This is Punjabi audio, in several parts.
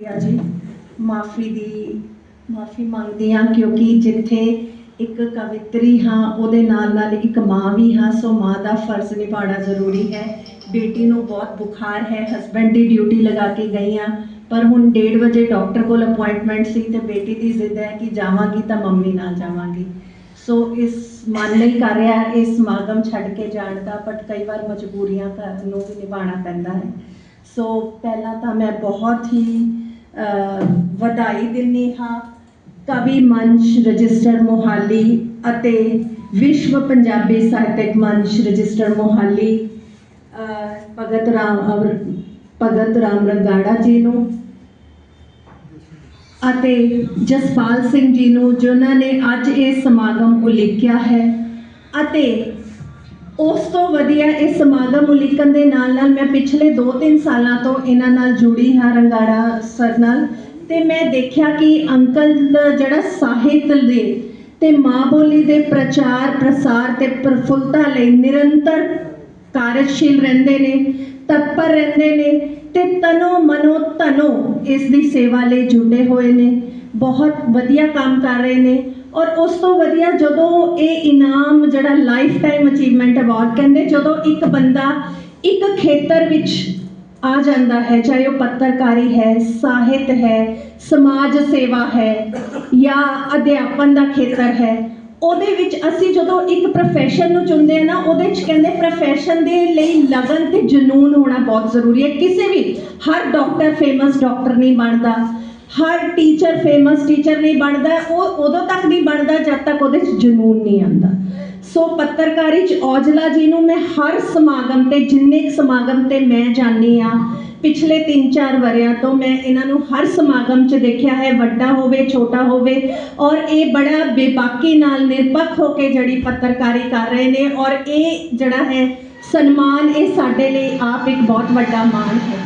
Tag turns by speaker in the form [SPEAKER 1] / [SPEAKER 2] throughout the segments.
[SPEAKER 1] ਆ ਜੀ। ਮਾਫੀ ਦੀ, ਮਾਫੀ ਮੰਗਦੀ ਹਾਂ ਕਿਉਂਕਿ ਜਿੱਥੇ ਇੱਕ ਕਵਿਤਰੀ ਹਾਂ, ਉਹਦੇ ਨਾਲ ਨਾਲ ਇੱਕ ਮਾਂ ਵੀ ਹਾਂ, ਸੋ ਮਾਂ ਦਾ ਫਰਜ਼ ਨਿਭਾਉਣਾ ਜ਼ਰੂਰੀ ਹੈ। ਬੇਟੀ ਨੂੰ ਬਹੁਤ ਬੁਖਾਰ ਹੈ ਹਸਬੰਡ ਦੀ ਡਿਊਟੀ ਲਗਾ ਕੇ ਗਈ ਹਾਂ, ਪਰ ਹੁਣ 1:30 ਵਜੇ ਡਾਕਟਰ ਕੋਲ ਅਪਾਇੰਟਮੈਂਟ ਸੀ ਤੇ ਬੇਟੀ ਦੀ ਜ਼ਿੱਦ ਹੈ ਕਿ ਜਾਵਾਂਗੀ ਤਾਂ ਮੰਮੀ ਨਾਲ ਜਾਵਾਂਗੀ। ਸੋ ਇਸ ਮਨ ਨਹੀਂ ਕਰ ਰਿਹਾ ਇਸ ਸਮਾਗਮ ਛੱਡ ਕੇ ਜਾਣ ਦਾ ਬਟ ਕਈ ਵਾਰ ਮਜਬੂਰੀਆਂ ਘਰ ਨੂੰ ਵੀ ਨਿਭਾਉਣਾ ਪੈਂਦਾ ਹੈ। ਸੋ ਪਹਿਲਾਂ ਤਾਂ ਮੈਂ ਬਹੁਤ ਹੀ ਵਧਾਈ ਦਿੰਦੀ ਹਾਂ। ਕਵੀ ਮੰਚ ਰਜਿਸਟਰ ਮੋਹਾਲੀ ਅਤੇ ਵਿਸ਼ਵ ਪੰਜਾਬੀ ਸਾਹਿਤਕ ਮੰਚ ਰਜਿਸਟਰ ਮੋਹਾਲੀ ਭਗਤ ਰਾਮ ਅਵਰ, ਭਗਤ ਰਾਮ ਰੰਗਾੜਾ ਜੀ ਨੂੰ ਅਤੇ ਜਸਪਾਲ ਸਿੰਘ ਜੀ ਨੂੰ, ਜਿਨ੍ਹਾਂ ਨੇ ਅੱਜ ਇਹ ਸਮਾਗਮ ਉਲੀਕਿਆ ਹੈ। ਅਤੇ ਉਸ ਤੋਂ ਵਧੀਆ ਇਹ ਸਮਾਗਮ ਉਲੀਕਣ ਦੇ ਨਾਲ ਨਾਲ ਮੈਂ ਪਿਛਲੇ 2-3 ਸਾਲਾਂ ਤੋਂ ਇਹਨਾਂ ਨਾਲ ਜੁੜੀ ਹਾਂ, ਰੰਗਾੜਾ ਸਰ ਨਾਲ। ਤੇ ਮੈਂ ਦੇਖਿਆ ਕਿ ਅੰਕਲ ਜਿਹੜਾ ਸਾਹਿਤ ਦੇ ਤੇ ਮਾਂ ਬੋਲੀ ਦੇ ਪ੍ਰਚਾਰ, ਪ੍ਰਸਾਰ ਤੇ ਪ੍ਰਫੁੱਲਤਾ ਲਈ ਨਿਰੰਤਰ ਕਾਰਜਸ਼ੀਲ ਰਹਿੰਦੇ ਨੇ, ਤਤਪਰ ਰਹਿੰਦੇ ਨੇ ਤੇ ਤਨੋ ਮਨੋ ਧਨੋ ਇਸ ਦੀ ਸੇਵਾ ਲਈ ਜੁੜੇ ਹੋਏ ਨੇ। ਬਹੁਤ ਵਧੀਆ ਕੰਮ ਕਰ ਰਹੇ ਨੇ। ਔਰ ਉਸ ਤੋਂ ਵਧੀਆ ਜਦੋਂ ਇਹ ਇਨਾਮ, ਜਿਹੜਾ ਲਾਈਫ ਟਾਈਮ ਅਚੀਵਮੈਂਟ ਅਵਾਰਡ ਕਹਿੰਦੇ, ਜਦੋਂ ਇੱਕ ਬੰਦਾ ਇੱਕ ਖੇਤਰ ਵਿੱਚ ਆ ਜਾਂਦਾ ਹੈ, ਚਾਹੇ ਉਹ ਪੱਤਰਕਾਰੀ ਹੈ, ਸਾਹਿਤ ਹੈ, ਸਮਾਜ ਸੇਵਾ ਹੈ ਜਾਂ ਅਧਿਆਪਨ ਦਾ ਖੇਤਰ ਹੈ, ਉਹਦੇ ਵਿੱਚ ਅਸੀਂ ਜਦੋਂ ਇੱਕ profession ਨੂੰ ਚੁਣਦੇ ਆ ਨਾ, ਉਹਦੇ 'ਚ ਕਹਿੰਦੇ profession ਦੇ ਲਈ ਲਗਨ ਤੇ ਜਨੂਨ ਹੋਣਾ ਬਹੁਤ ਜ਼ਰੂਰੀ ਹੈ। ਕਿਸੇ ਵੀ, ਹਰ ਡਾਕਟਰ ਫੇਮਸ ਡਾਕਟਰ ਨਹੀਂ ਬਣਦਾ। ਹਰ ਟੀਚਰ ਫੇਮਸ ਟੀਚਰ ਨਹੀਂ ਬਣਦਾ, ਉਹ ਉਦੋਂ ਤੱਕ ਨਹੀਂ ਬਣਦਾ ਜਦ ਤੱਕ ਉਹਦੇ 'ਚ ਜਨੂਨ ਨਹੀਂ ਆਉਂਦਾ। ਸੋ ਪੱਤਰਕਾਰੀ 'ਚ ਔਜਲਾ ਜੀ ਨੂੰ ਮੈਂ ਹਰ ਸਮਾਗਮ ਤੇ, ਜਿੰਨੇ ਕੁ ਸਮਾਗਮ ਤੇ ਮੈਂ ਜਾਣੀ ਆ ਪਿਛਲੇ 3-4 ਵਰਿਆਂ ਤੋਂ ਮੈਂ ਇਹਨਾਂ ਨੂੰ ਹਰ ਸਮਾਗਮ 'ਚ ਦੇਖਿਆ ਹੈ, ਵੱਡਾ ਹੋਵੇ, ਛੋਟਾ ਹੋਵੇ, ਔਰ ਇਹ ਬੜਾ ਬੇਬਾਕੀ ਨਾਲ ਨਿਰਪੱਖ ਹੋ ਕੇ ਜਿਹੜੀ ਪੱਤਰਕਾਰੀ ਕਰ ਰਹੇ ਨੇ, ਔਰ ਇਹ ਜਿਹੜਾ ਹੈ ਸਨਮਾਨ ਇਹ ਸਾਡੇ ਲਈ ਆਪ ਇੱਕ ਬਹੁਤ ਵੱਡਾ ਮਾਣ ਹੈ।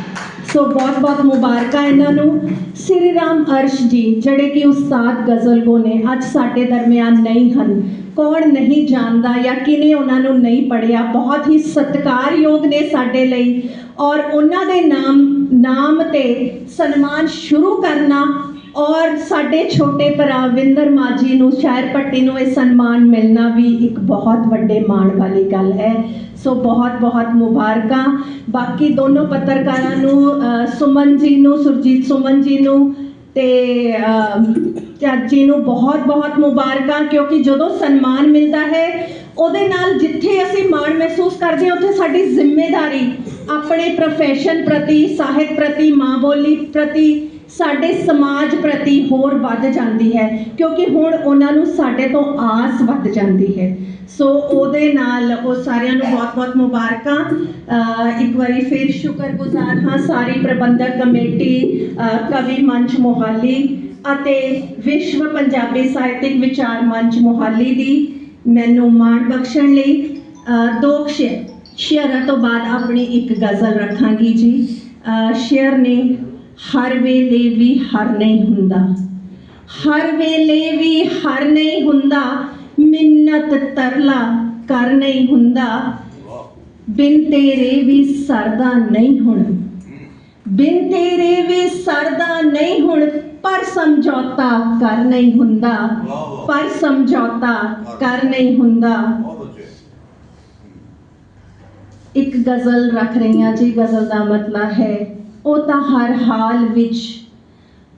[SPEAKER 1] ਸੋ ਬਹੁਤ ਬਹੁਤ ਮੁਬਾਰਕਾਂ ਇਹਨਾਂ ਨੂੰ। ਸ੍ਰੀ ਰਾਮ ਅਰਸ਼ ਜੀ, ਜਿਹੜੇ ਕਿ ਉਸਤਾਦ ਗਜ਼ਲਗੋ ਨੇ, ਅੱਜ ਸਾਡੇ ਦਰਮਿਆਨ ਨਹੀਂ ਹਨ। ਕੌਣ ਨਹੀਂ ਜਾਣਦਾ ਜਾਂ ਕਿਨੇ ਉਹਨਾਂ ਨੂੰ ਨਹੀਂ ਪੜਿਆ ਬਹੁਤ ਹੀ ਸਤਿਕਾਰਯੋਗ ਨੇ ਸਾਡੇ ਲਈ। ਔਰ ਉਹਨਾਂ ਦੇ ਨਾਮ ਨਾਮ ਤੇ ਸਨਮਾਨ ਸ਼ੁਰੂ ਕਰਨਾ ਔਰ ਸਾਡੇ ਛੋਟੇ ਭਰਾ ਵਿੰਦਰ ਮਾਜੀ ਨੂੰ ਸ਼ਾਇਰ ਪੱਟੀ ਨੂੰ ਇਹ ਸਨਮਾਨ ਮਿਲਣਾ ਵੀ ਇੱਕ ਬਹੁਤ ਵੱਡੇ ਮਾਣ ਵਾਲੀ ਗੱਲ ਹੈ। ਸੋ ਬਹੁਤ ਬਹੁਤ ਮੁਬਾਰਕਾਂ। ਬਾਕੀ ਦੋਨੋਂ ਪੱਤਰਕਾਰਾਂ ਨੂੰ ਸੁਮਨ ਜੀ ਨੂੰ ਸੁਰਜੀਤ ਸੁਮਨ ਜੀ ਨੂੰ ਤੇ ਅ, ਚਾਚੀ ਨੂੰ ਬਹੁਤ ਬਹੁਤ ਮੁਬਾਰਕਾਂ ਕਿਉਂਕਿ ਜਦੋਂ ਸਨਮਾਨ ਮਿਲਦਾ ਹੈ ਉਹਦੇ ਨਾਲ ਜਿੱਥੇ ਅਸੀਂ ਮਾਣ ਮਹਿਸੂਸ ਕਰਦੇ ਹਾਂ ਉੱਥੇ ਸਾਡੀ ਜ਼ਿੰਮੇਵਾਰੀ ਆਪਣੇ ਪ੍ਰੋਫੈਸ਼ਨ ਪ੍ਰਤੀ ਸਾਹਿਤ ਪ੍ਰਤੀ ਮਾਂ ਬੋਲੀ ਪ੍ਰਤੀ ਸਾਡੇ ਸਮਾਜ ਪ੍ਰਤੀ ਹੋਰ ਵੱਧ ਜਾਂਦੀ ਹੈ, ਕਿਉਂਕਿ ਹੁਣ ਉਹਨਾਂ ਨੂੰ ਸਾਡੇ ਤੋਂ ਆਸ ਵੱਧ ਜਾਂਦੀ ਹੈ। ਸੋ ਉਹਦੇ ਨਾਲ ਉਹ ਸਾਰਿਆਂ ਨੂੰ ਬਹੁਤ-ਬਹੁਤ ਮੁਬਾਰਕਾਂ। ਇੱਕ ਵਾਰੀ ਫਿਰ ਸ਼ੁਕਰਗੁਜ਼ਾਰ ਹਾਂ ਸਾਰੀ ਪ੍ਰਬੰਧਕ ਕਮੇਟੀ ਕਵੀ ਮੰਚ ਮੋਹਾਲੀ ਅਤੇ ਵਿਸ਼ਵ ਪੰਜਾਬੀ ਸਾਹਿਤਿਕ ਵਿਚਾਰ ਮੰਚ ਮੋਹਾਲੀ ਦੀ ਮੈਨੂੰ ਮਾਣ ਬਖਸ਼ਣ ਲਈ ਦੋ ਸ਼ੇਰ ਸ਼ੇਅਰਾਂ ਤੋਂ ਬਾਅਦ ਆਪਣੀ ਇੱਕ ਗਜ਼ਲ ਰੱਖਾਂਗੀ ਜੀ। ਸ਼ੇਅਰ ਨੇ ਹਰ ਵੇਲੇ ਵੀ ਹਰ ਨਹੀਂ ਹੁੰਦਾ। ਹਰ ਵੇਲੇ ਵੀ ਹਰ ਨਹੀਂ ਹੁੰਦਾ। ਮਿੰਨਤ ਤਰਲਾ ਕਰ ਨਹੀਂ ਹੁੰਦਾ। ਬਿਨ ਤੇਰੇ ਵੀ ਸਰਦਾ ਨਹੀਂ ਹੁਣ। ਬਿਨ ਤੇਰੇ ਵੀ ਸਰਦਾ ਨਹੀਂ ਹੁਣ। ਪਰ ਸਮਝੌਤਾ ਕਰ ਨਹੀਂ ਹੁੰਦਾ। ਪਰ ਸਮਝੌਤਾ ਕਰ ਨਹੀਂ ਹੁੰਦਾ। ਇੱਕ ਗਜ਼ਲ ਰੱਖ ਰਹੀਆਂ ਜੀ। ਗਜ਼ਲ ਦਾ ਮਤਲਬ ਹੈ ਉਹ ਤਾਂ ਹਰ ਹਾਲ ਵਿੱਚ,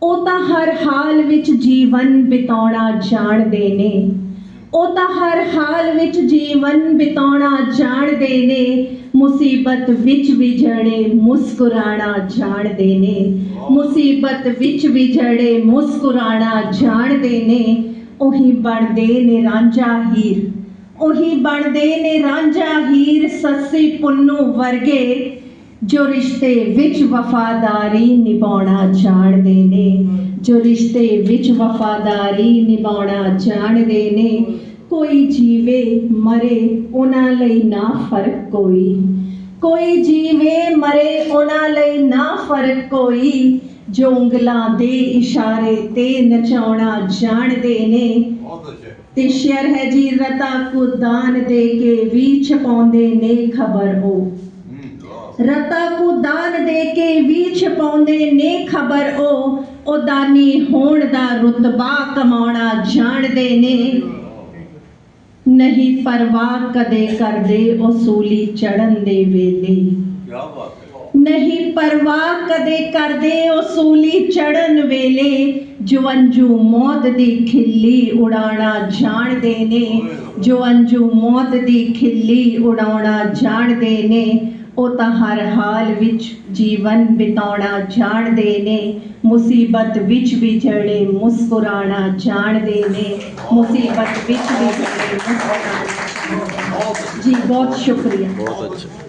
[SPEAKER 1] ਉਹ ਤਾਂ ਹਰ ਹਾਲ ਵਿੱਚ ਜੀਵਨ ਬਿਤਾਉਣਾ ਜਾਣਦੇ ਨੇ। ਉਹ ਤਾਂ ਹਰ ਹਾਲ ਵਿੱਚ ਜੀਵਨ ਬਿਤਾਉਣਾ ਜਾਣਦੇ ਨੇ। ਮੁਸੀਬਤ ਵਿੱਚ ਵੀ ਜੜੇ ਮੁਸਕਰਾਣਾ ਜਾਣਦੇ ਨੇ। ਮੁਸੀਬਤ ਵਿੱਚ ਵੀ ਜੜੇ ਮੁਸਕਰਾਣਾ ਜਾਣਦੇ ਨੇ। ਉਹੀ ਬਣਦੇ ਨੇ ਰਾਂਝਾ ਹੀਰ। ਉਹੀ ਬਣਦੇ ਨੇ ਰਾਂਝਾ ਹੀਰ ਸੱਸੀ ਪੁੰਨੂ ਵਰਗੇ। ਜੋ ਰਿਸ਼ਤੇ ਵਿੱਚ ਵਫਾਦਾਰੀ ਨਿਭਾਉਣਾ ਜਾਣਦੇ ਨੇ ਜੋ ਰਿਸ਼ਤੇ ਵਿੱਚ ਵਫਾਦਾਰੀ ਨਿਭਾਉਣਾ ਜਾਣਦੇ ਨੇ ਕੋਈ ਜੀਵੇ ਮਰੇ ਉਹਨਾਂ ਲਈ ਨਾ ਫ਼ਰਕ ਕੋਈ। ਕੋਈ ਜੀਵੇ ਮਰੇ ਉਹਨਾਂ ਲਈ ਨਾ ਫ਼ਰਕ ਕੋਈ। ਜੋ ਉਂਗਲਾਂ ਦੇ ਇਸ਼ਾਰੇ ਤੇ ਨਚਾਉਣਾ ਜਾਣਦੇ ਨੇ ਤੇ ਸ਼ੇਰ ਹੈ ਜੀ ਰਤਾ ਕੋ ਦਾਨ ਦੇ ਕੇ ਵੀ ਛਪਾਉਂਦੇ ਨੇ ਖਬਰ ਉਹ। ਰਤਾ ਕੋ ਦਾਨ ਦੇ ਕੇ ਵੀ ਛਪਾਉਂਦੇ ਨੇ ਖਬਰ ਉਹ ਉਹ ਦਾਨੀ ਹੋਣ ਦਾ ਰੁਤਬਾ ਕਮਾਉਣਾ ਜਾਣਦੇ ਨੇ। ਨਹੀਂ ਪਰਵਾਹ ਕਦੇ ਕਰਦੇ ਉਸੂਲੀ ਚੜਨ ਦੇ ਵੇਲੇ।
[SPEAKER 2] ਬਾਤ ਹੈ।
[SPEAKER 1] ਨਹੀਂ ਪਰਵਾਹ ਕਦੇ ਕਰਦੇ ਉਸੂਲੀ ਚੜਨ ਵੇਲੇ। ਜਵੰਜੂ ਮੌਤ ਦੀ ਖਿੱਲੀ ਉਡਾਉਣਾ ਜਾਣਦੇ ਨੇ। ਜਵੰਜੂ ਮੌਤ ਦੀ ਖਿੱਲੀ ਉਡਾਉਣਾ ਜਾਣਦੇ ਨੇ। ਉਹ ਤਾਂ ਹਰ ਹਾਲ ਵਿੱਚ ਜੀਵਨ ਬਿਤਾਉਣਾ ਜਾਣਦੇ ਨੇ, ਮੁਸੀਬਤ ਵਿੱਚ ਵੀ ਜਿਹੜੇ ਮੁਸਕਰਾਣਾ ਜਾਣਦੇ ਨੇ, ਮੁਸੀਬਤ ਵਿੱਚ ਵੀ ਜਿਹੜੇ ਮੁਸਕਰਾਣਾ ਜੀ, ਬਹੁਤ ਸ਼ੁਕਰੀਆ।
[SPEAKER 3] ਬਹੁਤ ਅੱਛਾ।